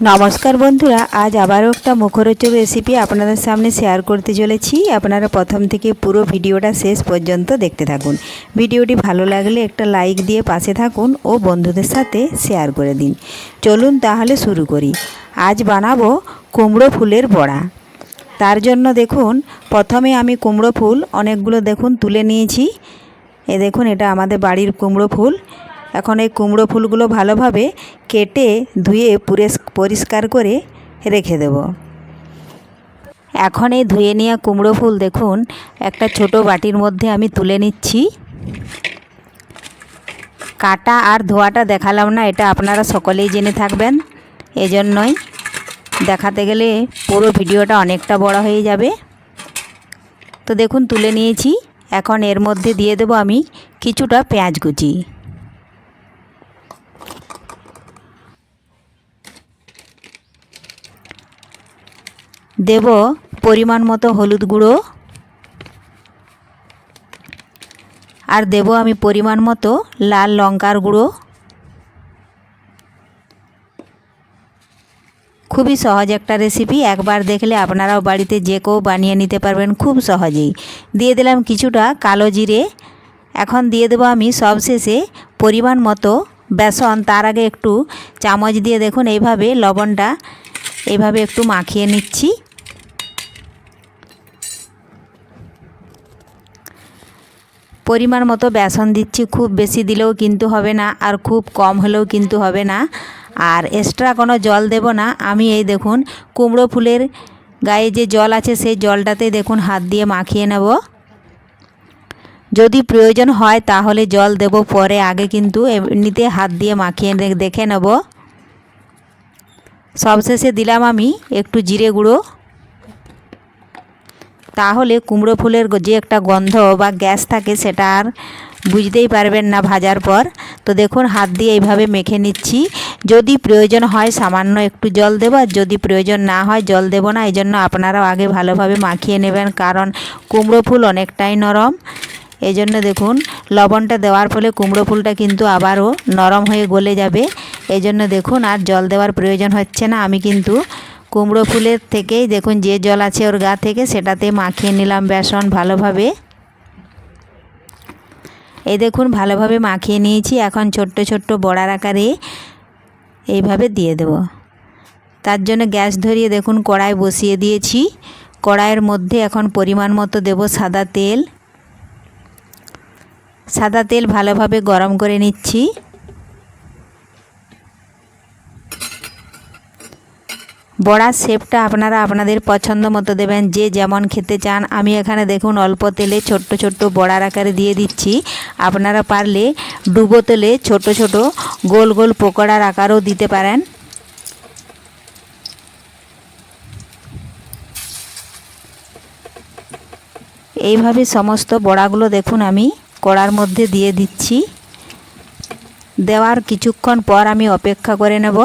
নমস্কার বন্ধুরা, আজ আবারও একটা মুখরোচক রেসিপি আপনাদের সামনে শেয়ার করতে চলেছি। আপনারা প্রথম থেকে পুরো ভিডিওটা শেষ পর্যন্ত দেখতে থাকুন। ভিডিওটি ভালো লাগলে একটা লাইক দিয়ে পাশে থাকুন ও বন্ধুদের সাথে শেয়ার করে দিন। চলুন তাহলে শুরু করি। আজ বানাবো কুমড়ো ফুলের বড়া। তার জন্য দেখুন, প্রথমে আমি কুমড়ো ফুল অনেকগুলো দেখুন তুলে নিয়েছি। এ দেখুন, এটা আমাদের বাড়ির কুমড়ো ফুল। এখন এই কুমড়ো ফুলগুলো ভালোভাবে কেটে ধুয়ে পুরেস- পরিষ্কার করে রেখে দেব। এখন এই ধুয়ে নেওয়া কুমড়ো ফুল দেখুন, একটা ছোট বাটির মধ্যে আমি তুলে নিচ্ছি। কাটা আর ধোয়াটা দেখালাম না, এটা আপনারা সকলেই জেনে থাকবেন। এজন্যই দেখাতে গেলে পুরো ভিডিওটা অনেকটা বড় হয়ে যাবে। তো দেখুন, তুলে নিয়েছি। এখন এর মধ্যে দিয়ে দেবো আমি কিছুটা পেঁয়াজ কুচি। দেব পরিমাণ মতো হলুদ গুঁড়ো। আর দেব আমি পরিমাণ মতো লাল লঙ্কার গুঁড়ো। খুবই সহজ একটা রেসিপি একবার দেখলে আপনারাও বাড়িতে যে কেউ বানিয়ে নিতে পারবেন খুব সহজেই। দিয়ে দিলাম কিছুটা কালো জিরে। এখন দিয়ে দেবো আমি সবশেষে পরিমাণ মতো বেসন। তার আগে একটু চামচ দিয়ে দেখুন, এইভাবে লবণটা এইভাবে একটু মাখিয়ে নিচ্ছি। পরিমাণ মতো বেসন দিচ্ছি, খুব বেশি দিলেও কিন্তু হবে না আর খুব কম হলেও কিন্তু হবে না। আর এক্সট্রা কোনো জল দেব না। আমি এই দেখুন, কুমড়ো ফুলের গায়ে যে জল আছে, সেই জলটাতে দেখুন হাত দিয়ে মাখিয়ে নেব। যদি প্রয়োজন হয় তাহলে জল দেব, পরে আগে কিন্তু এমনিতে হাত দিয়ে মাখিয়ে দেখে নেব। সবশেষে দিলাম আমি একটু জিরে গুঁড়ো। তাহলে কুমড়ো ফুলের যে একটা গন্ধ বা গ্যাস থাকে সেটা আর বুঝতেই পারবেন না ভাজার পর। তো দেখুন, হাত দিয়ে এইভাবে মেখে নিচ্ছি। যদি প্রয়োজন হয় সামান্য একটু জল দেবো, আর যদি প্রয়োজন না হয় জল দেবো না এই জন্য আপনারাও আগে ভালোভাবে মাখিয়ে নেবেন, কারণ কুমড়ো ফুল অনেকটাই নরম। এই জন্য দেখুন, লবণটা দেওয়ার ফলে কুমড়ো ফুলটা কিন্তু আবারও নরম হয়ে গলে যাবে। এই জন্য দেখুন আর জল দেওয়ার প্রয়োজন হচ্ছে না। আমি কিন্তু কুমড়ো ফুলের থেকেই দেখুন যে জল আছে ওর গা থেকে সেটাতে মাখিয়ে নিলাম বেসন ভালোভাবে। এই দেখুন ভালোভাবে মাখিয়ে নিয়েছি। এখন ছোট্ট ছোট্ট বড়ার আকারে এইভাবে দিয়ে দেব। তার জন্য গ্যাস ধরিয়ে দেখুন কড়াই বসিয়ে দিয়েছি। কড়াইয়ের মধ্যে এখন পরিমাণ মতো দেব সাদা তেল। সাদা তেল ভালোভাবে গরম করে নিচ্ছি। বড়ার শেপটা আপনারা আপনাদের পছন্দ মতো দেবেন। যে যেমন খেতে চান, আমি এখানে দেখুন অল্প তেলে ছোট্ট ছোট্ট বড়ার আকারে দিয়ে দিচ্ছি। আপনারা পারলে ডুবো তেলে ছোট ছোট গোল গোল পকোড়ার আকারও দিতে পারেন। এইভাবে সমস্ত বড়াগুলো দেখুন আমি কড়ার মধ্যে দিয়ে দিচ্ছি। দেওয়ার কিছুক্ষণ পর আমি অপেক্ষা করে নেব।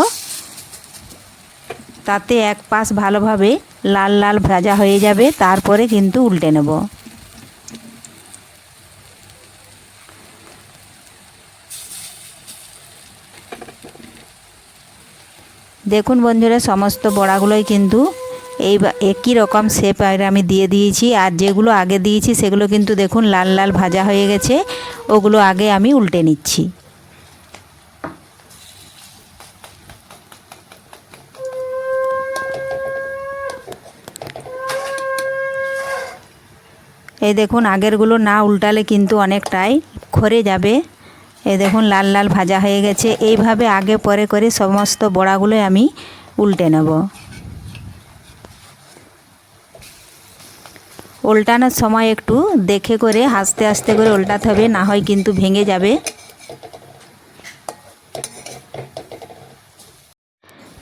তাতে এক পাশ ভালোভাবে লাল লাল ভাজা হয়ে যাবে, তারপরে কিন্তু উল্টে নেব। দেখুন বন্ধুরা, সমস্ত বড়াগুলোই কিন্তু এই একই রকম শেপ আমি দিয়ে দিয়েছি। আর যেগুলো আগে দিয়েছি, সেগুলো কিন্তু দেখুন লাল লাল ভাজা হয়ে গেছে, ওগুলো আগে আমি উল্টে নিচ্ছি। এই দেখুন, আগেরগুলো না উল্টালে কিন্তু অনেকটাই খরে যাবে। এই দেখুন, লাল লাল ভাজা হয়ে গেছে। এইভাবে আগে পরে করে সমস্ত বড়াগুলো আমি উল্টে নেব। উল্টানোর সময় একটু দেখে করে আস্তে আস্তে করে উল্টাতে হবে, না হয় কিন্তু ভেঙে যাবে।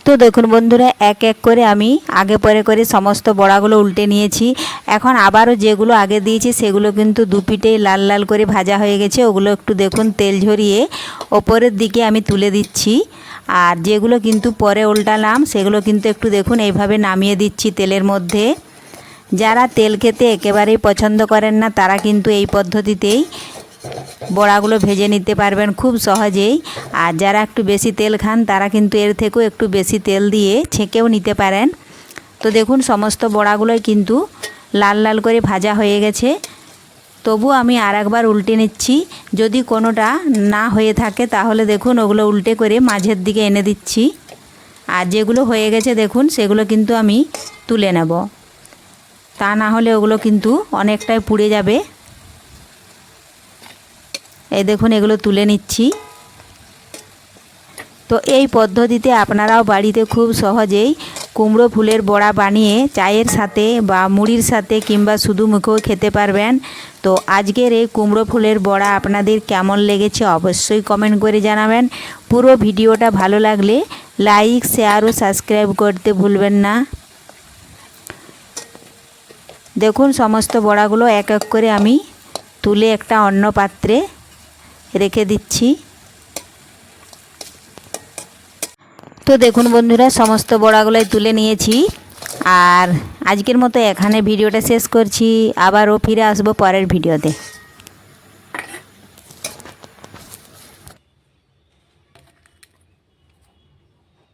তো দেখুন বন্ধুরা, এক এক করে আমি আগে পরে করে সমস্ত বড়াগুলো উল্টে নিয়েছি। এখন আবারও যেগুলো আগে দিয়েছি, সেগুলো কিন্তু দুপিটেই লাল লাল করে ভাজা হয়ে গেছে। ওগুলো একটু দেখুন তেল ঝরিয়ে ওপরের দিকে আমি তুলে দিচ্ছি। আর যেগুলো কিন্তু পরে উল্টালাম, সেগুলো কিন্তু একটু দেখুন এইভাবে নামিয়ে দিচ্ছি তেলের মধ্যে। যারা তেল খেতে একেবারেই পছন্দ করেন না, তারা কিন্তু এই পদ্ধতিতেই বড়াগুলো ভেজে নিতে পারবেন খুব সহজেই। আর যারা একটু বেশি তেল খান, তারা কিন্তু এর থেকেও একটু বেশি তেল দিয়ে ছেঁকেও নিতে পারেন। তো দেখুন, সমস্ত বড়াগুলোই কিন্তু লাল লাল করে ভাজা হয়ে গেছে। তবু আমি আর একবার উল্টে নিচ্ছি। যদি কোনোটা না হয়ে থাকে, তাহলে দেখুন, ওগুলো উল্টে করে মাঝের দিকে এনে দিচ্ছি। আর যেগুলো হয়ে গেছে, দেখুন, সেগুলো কিন্তু আমি তুলে নেব। তা না হলে ওগুলো কিন্তু অনেকটাই পুড়ে যাবে। এই দেখুন, এগুলো তুলে নিচ্ছি। তো এই পদ্ধতিতে আপনারাও বাড়িতে খুব সহজেই কুমড়ো ফুলের বড়া বানিয়ে চায়ের সাথে বা মুড়ির সাথে কিংবা শুধু মুখেও খেতে পারবেন। তো আজকের এই কুমড়ো ফুলের বড়া আপনাদের কেমন লেগেছে অবশ্যই কমেন্ট করে জানাবেন। পুরো ভিডিওটা ভালো লাগলে লাইক, শেয়ার ও সাবস্ক্রাইব করতে ভুলবেন না। দেখুন, সমস্ত বড়াগুলো এক এক করে আমি তুলে একটা অন্য পাত্রে রেখে দিচ্ছি। তো দেখুন বন্ধুরা, সমস্ত বড়াগুলোই তুলে নিয়েছি। আর আজকের মতো এখানে ভিডিওটা শেষ করছি। আবারও ফিরে আসব পরের ভিডিওতে।